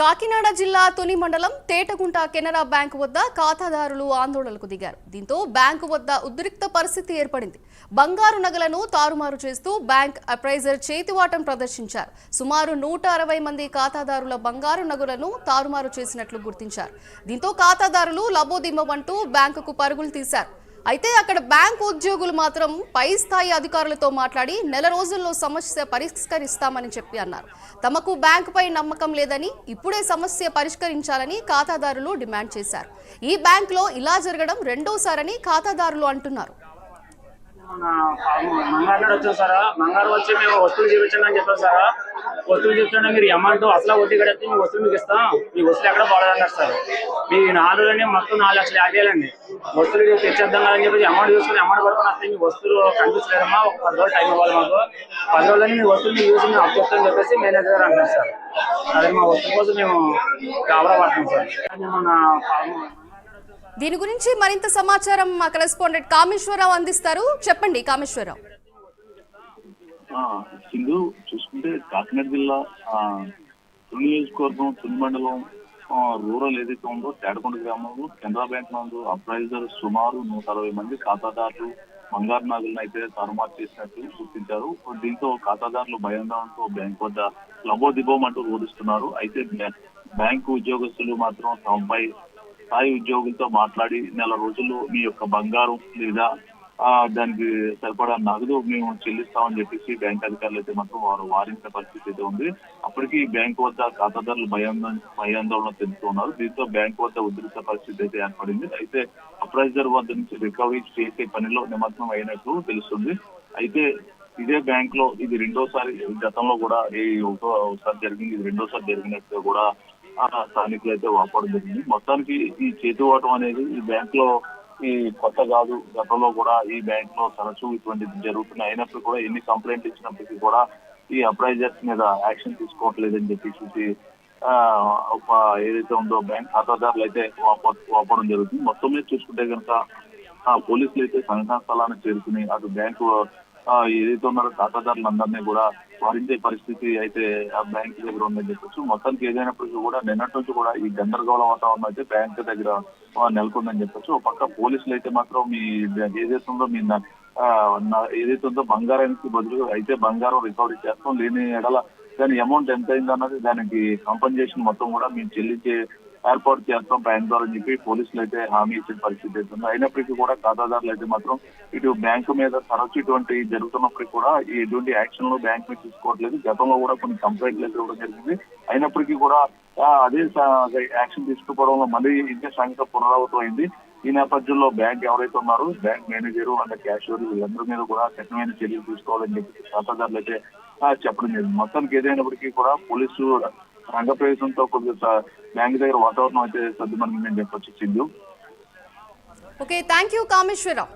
కాకినాడ జిల్లా తొలి మండలం తేటగుంట కెనరా బ్యాంకు వద్ద ఖాతాదారులు ఆందోళనకు దిగారు. దీంతో బ్యాంకు వద్ద ఉద్రిక్త పరిస్థితి ఏర్పడింది. బంగారు నగలను తారుమారు చేస్తూ బ్యాంక్ అప్రైజర్ చేతివాటం ప్రదర్శించారు. సుమారు నూట అరవై మంది ఖాతాదారుల బంగారు నగలను తారుమారు చేసినట్లు గుర్తించారు. దీంతో ఖాతాదారులు లబోదిమ్మవంటూ బ్యాంకుకు పరుగులు తీశారు. అయితే అక్కడ బ్యాంకు ఉద్యోగులు మాత్రం పై స్థాయి అధికారులతో మాట్లాడి నెల రోజుల్లో సమస్య పరిష్కరిస్తామని చెప్పి అన్నారు. తమకు బ్యాంకుపై నమ్మకం లేదని ఇప్పుడే సమస్య పరిష్కరించాలని ఖాతాదారులు డిమాండ్ చేశారు. ఈ బ్యాంకులో ఇలా జరగడం రెండోసారని ఖాతాదారులు అంటున్నారు. మంగారు వచ్చాం మంగారు వచ్చి మేము వస్తువులు చూపించండి అని చెప్పారు సార్. వస్తువులు చూపించండి మీరు అమౌంట్ అసలు వడ్డీ కడితే మీ వస్తువులు మీకు ఇస్తాం. మీ వస్తువులు ఎక్కడ బాగాలన్నారు సార్. మీ నాలుగులోనే మొత్తం నాలుగు లక్షలు యాడ్ చేయాలండి వస్తువులు తెచ్చేద్దాం కదని చెప్పి అమౌంట్ చూసుకుని అమౌంట్ పడుకుని వస్తే మీ వస్తువులు కనిపించలేదమ్మా. ఒక పది రోజులు టైం ఇవ్వాలి మాకు. పది రోజులని మీ వస్తువులు చూసి మేము అప్పచెప్తామని చెప్పేసి మేనేజర్ గారు అంటారు సార్. అదే మా వస్తువు కోసం మేము కావడం పడుతున్నాం సార్. మన దీని గురించి మరింత సమాచారం మా కరెస్పాండెంట్ కామేశ్వరరావు అందిస్తారు. చెప్పండి కామేశ్వరరావు. సింధు చూసుకుంటే కాకినాడ జిల్లా ఆ, తుని నియోజకవర్గం తుని మండలం రూరల్ ఏదైతే ఉందో తేడకొండ గ్రామంలో కెనరా బ్యాంక్ నందు అప్రైజర్ సుమారు నూట అరవై మంది ఖాతాదారులు బంగారు నగలను అయితే తారుమారు చేసినట్టు గుర్తించారు. దీంతో ఖాతాదారులు భయాందోళనతో బ్యాంక్ వద్ద లబో దిబోమంటూ రోధిస్తున్నారు. అయితే బ్యాంకు ఉద్యోగస్తులు మాత్రం తమపై స్థాయి ఉద్యోగులతో మాట్లాడి నెల రోజుల్లో మీ యొక్క బంగారం లేదా దానికి సరిపడా నగదు మేము చెల్లిస్తామని చెప్పేసి బ్యాంక్ అధికారులు అయితే మాత్రం వారు వారించిన పరిస్థితి అయితే ఉంది. అప్పటికి బ్యాంక్ వద్ద ఖాతాదారులు భయాందోళన భయాందోళన చెందుతున్నారు దీంతో బ్యాంక్ వద్ద ఉద్రిక్త పరిస్థితి అయితే ఏర్పడింది. అయితే అప్రైజర్ వద్ద నుంచి రికవరీ చేసే పనిలో నిమగ్నం అయినట్లు తెలుస్తుంది. అయితే ఇదే బ్యాంక్లో ఇది రెండోసారి గతంలో కూడా ఈ ఒకసారి జరిగింది. ఇది రెండోసారి జరిగినట్టుగా కూడా స్థానికులు అయితే వాపడం జరిగింది. మొత్తానికి ఈ చేతివాటం అనేది ఈ బ్యాంక్లో ఈ కొత్త కాదు గతంలో కూడా ఈ బ్యాంక్లో తరచూ ఇటువంటిది జరుగుతున్నాయి. అయినప్పుడు కూడా ఎన్ని కంప్లైంట్ ఇచ్చినప్పటికీ కూడా ఈ అప్రైజర్స్ మీద యాక్షన్ తీసుకోవట్లేదని చెప్పేసి ఆ, ఒక ఏదైతే ఉందో బ్యాంక్ ఖాతాదారులు అయితే వాప- వాపడం జరుగుతుంది. మొత్తం మీద చూసుకుంటే కనుక ఆ పోలీసులు అయితే సంఘటనా స్థలాన్ని చేరుకుని అటు బ్యాంకు ఏదైతే ఉన్నారో ఖాతాదారులందరినీ కూడా వారించే పరిస్థితి అయితే ఆ బ్యాంక్ దగ్గర ఉందని చెప్పొచ్చు. మొత్తానికి ఏదైనప్పటికీ కూడా నిన్నటి నుంచి కూడా ఈ గందరగోళ వాతావరణం అయితే బ్యాంక్ దగ్గర నెలకొందని చెప్పొచ్చు. ఒక పక్క పోలీసులు అయితే మాత్రం మీ ఏదైతే ఉందో మీ ఏదైతే ఉందో బంగారానికి బదులు అయితే బంగారం రికవరీ చేస్తాం. లేని ఎడల దాని అమౌంట్ ఎంత అయింది అన్నది దానికి కంపన్సేషన్ మొత్తం కూడా మేము చెల్లించే ఏర్పాటు చేస్తాం బ్యాంక్ ద్వారా చెప్పి పోలీసులు అయితే హామీ ఇచ్చిన పరిస్థితి అయితే ఉంది. అయినప్పటికీ కూడా ఖాతాదారులు అయితే మాత్రం ఇటు బ్యాంకు మీద తరచు ఇటువంటి జరుగుతున్నప్పటికీ కూడా ఎటువంటి యాక్షన్లో బ్యాంక్ మీద తీసుకోవట్లేదు. గతంలో కూడా కొన్ని కంప్లైంట్లు అయితే ఇవ్వడం జరిగింది. అయినప్పటికీ కూడా అదే యాక్షన్ తీసుకోవడంలో మళ్ళీ ఇంకే సంగతి పునరావృతం అయింది. ఈ నేపథ్యంలో బ్యాంక్ ఎవరైతే ఉన్నారో బ్యాంక్ మేనేజర్ అండ్ క్యాషియర్ వీళ్ళందరి మీద కూడా కఠినమైన చర్యలు తీసుకోవాలని చెప్పి ఖాతాదారులు అయితే చెప్పడం జరిగింది. మొత్తానికి ఏదైనప్పటికీ కూడా పోలీసు రంగ కొద్దిగా బ్యాంక్ దగ్గర వాతావరణం అయితే సర్దుమణిందని చెప్పొచ్చు Sindhu. Okay thank you Kameswararao.